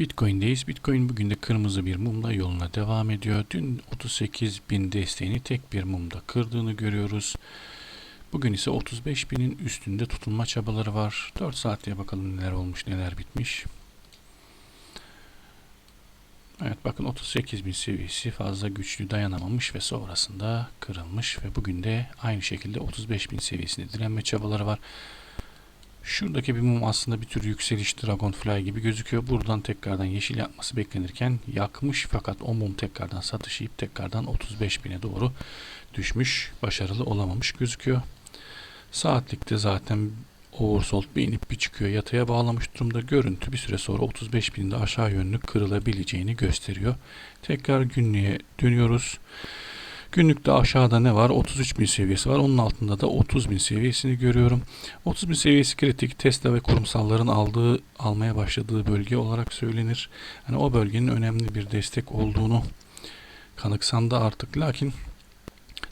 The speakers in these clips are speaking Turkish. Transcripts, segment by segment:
Bitcoin'deyiz. Bitcoin bugün de kırmızı bir mumla yoluna devam ediyor. Dün 38 bin desteğini tek bir mumda kırdığını görüyoruz. Bugün ise 35 binin üstünde tutulma çabaları var. 4 saatliğe bakalım neler olmuş neler bitmiş. Evet bakın 38 bin seviyesi fazla güçlü dayanamamış ve sonrasında kırılmış ve bugün de aynı şekilde 35 bin seviyesinde direnme çabaları var. Şuradaki bir mum aslında bir tür yükseliş Dragonfly gibi gözüküyor. Buradan tekrardan yeşil yakması beklenirken yakmış fakat o mum tekrardan satış yiyip tekrardan 35 bine doğru düşmüş. Başarılı olamamış gözüküyor. Saatlikte zaten oversold bir inip bir çıkıyor. Yataya bağlamış durumda görüntü bir süre sonra 35 binde aşağı yönlü kırılabileceğini gösteriyor. Tekrar günlüğe dönüyoruz. Günlükte aşağıda ne var? 33 bin seviyesi var. Onun altında da 30 bin seviyesini görüyorum. 30 bin seviyesi kritik. Tesla ve kurumsalların aldığı, almaya başladığı bölge olarak söylenir. Hani o bölgenin önemli bir destek olduğunu kanıksandı artık. Lakin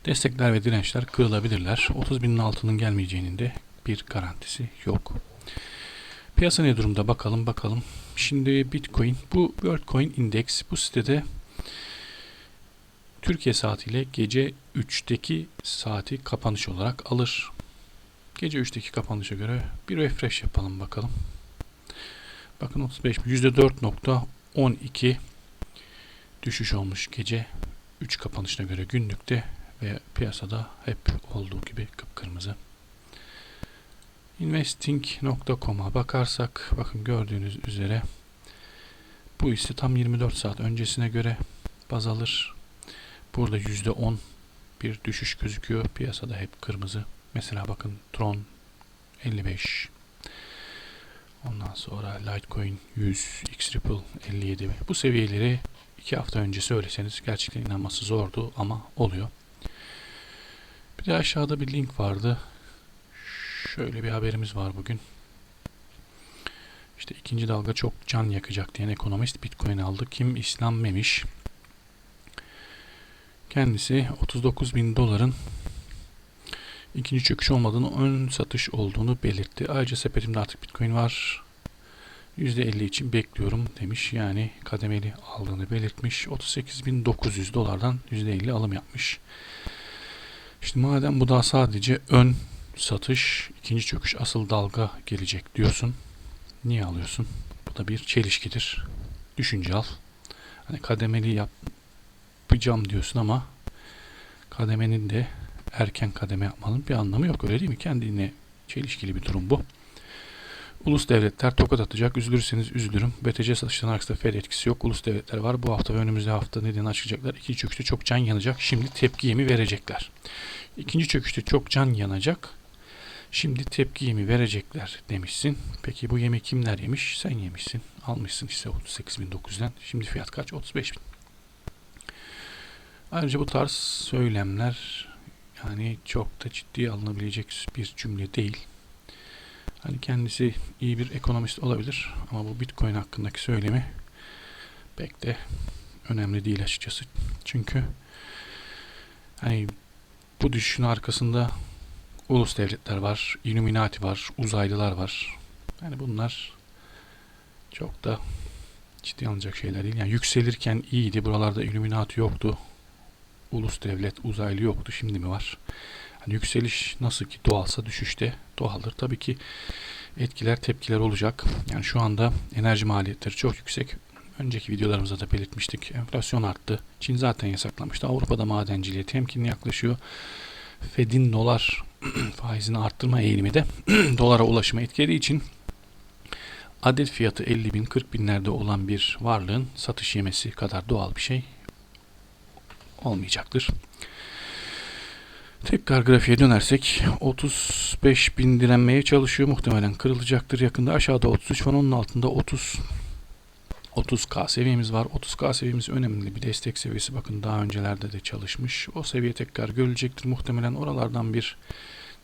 destekler ve dirençler kırılabilirler. 30 binin altının gelmeyeceğinin de bir garantisi yok. Piyasa ne durumda bakalım bakalım. Şimdi Bitcoin bu Worldcoin Index bu sitede Türkiye saatiyle gece 3'teki saati kapanış olarak alır. Gece 3'teki kapanışa göre bir refresh yapalım bakalım. Bakın 35 %4.12 düşüş olmuş gece 3 kapanışına göre günlükte ve piyasada hep olduğu gibi kıpkırmızı. Investing.com'a bakarsak bakın gördüğünüz üzere bu ise tam 24 saat öncesine göre baz alır. Burada %10 bir düşüş gözüküyor. Piyasada hep kırmızı. Mesela bakın Tron 55. Ondan sonra Litecoin 100, Xripple 57. Bu seviyeleri 2 hafta önce söyleseniz gerçekten inanması zordu ama oluyor. Bir de aşağıda bir link vardı. Şöyle bir haberimiz var bugün. İşte ikinci dalga çok can yakacak diyen ekonomist Bitcoin aldı. Kim İslam Memiş. Kendisi 39 bin doların ikinci çöküş olmadığını ön satış olduğunu belirtti. Ayrıca sepetimde artık Bitcoin var. %50 için bekliyorum demiş. Yani kademeli aldığını belirtmiş. 38.900 dolardan %50 alım yapmış. İşte madem bu da sadece ön satış, ikinci çöküş asıl dalga gelecek diyorsun. Niye alıyorsun? Bu da bir çelişkidir. Düşünce al. Hani kademeli yap, yapacağım diyorsun ama kademenin de erken kademe yapmanın bir anlamı yok öyle değil mi? Kendine çelişkili bir durum bu. Ulus devletler tokat atacak. Üzülürseniz üzülürüm. BTC satışlarının arkasında Fed etkisi yok. Ulus devletler var. Bu hafta ve önümüzde hafta nedeni açıklayacaklar. İkinci çöküşte çok can yanacak. Şimdi tepki yemi verecekler. İkinci çöküşte çok can yanacak. Şimdi tepki yemi verecekler demişsin. Peki bu yemi kimler yemiş? Sen yemişsin. Almışsın işte 38.900'den. Şimdi fiyat kaç? 35.000. Ayrıca bu tarz söylemler yani çok da ciddiye alınabilecek bir cümle değil. Hani kendisi iyi bir ekonomist olabilir ama bu Bitcoin hakkındaki söylemi pek de önemli değil açıkçası. Çünkü hani bu düşüşün arkasında ulus devletler var, Illuminati var, uzaylılar var. Yani bunlar çok da ciddi alınacak şeyler değil. Yani yükselirken iyiydi. Buralarda Illuminati yoktu ulus devlet uzaylı yoktu şimdi mi var? Hani yükseliş nasıl ki doğalsa düşüşte doğaldır. Tabii ki etkiler tepkiler olacak. Yani şu anda enerji maliyetleri çok yüksek. Önceki videolarımızda da belirtmiştik. Enflasyon arttı. Çin zaten yasaklamıştı. Avrupa'da madenciliğe temkinli yaklaşıyor. Fed'in dolar faizini arttırma eğilimi de dolara ulaşıma etkilediği için adet fiyatı 50 bin 40 binlerde olan bir varlığın satış yemesi kadar doğal bir şey olmayacaktır. Tekrar grafiğe dönersek 35 bin direnmeye çalışıyor. Muhtemelen kırılacaktır yakında. Aşağıda 33 var. Onun altında 30 30K seviyemiz var. 30K seviyemiz önemli bir destek seviyesi. Bakın daha öncelerde de çalışmış. O seviye tekrar görülecektir. Muhtemelen oralardan bir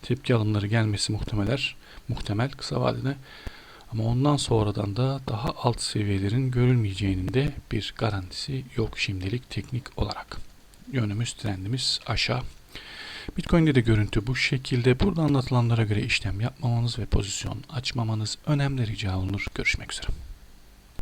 tepki alımları gelmesi muhtemeler. Muhtemel kısa vadede. Ama ondan sonradan da daha alt seviyelerin görülmeyeceğinin de bir garantisi yok şimdilik teknik olarak yönümüz trendimiz aşağı. Bitcoin'de de görüntü bu şekilde. Burada anlatılanlara göre işlem yapmamanız ve pozisyon açmamanız önemli rica olunur. Görüşmek üzere.